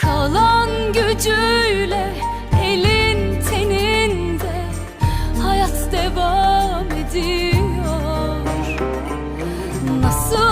Kalan gücüyle elin teninde Hayat devam ediyor. Nasıl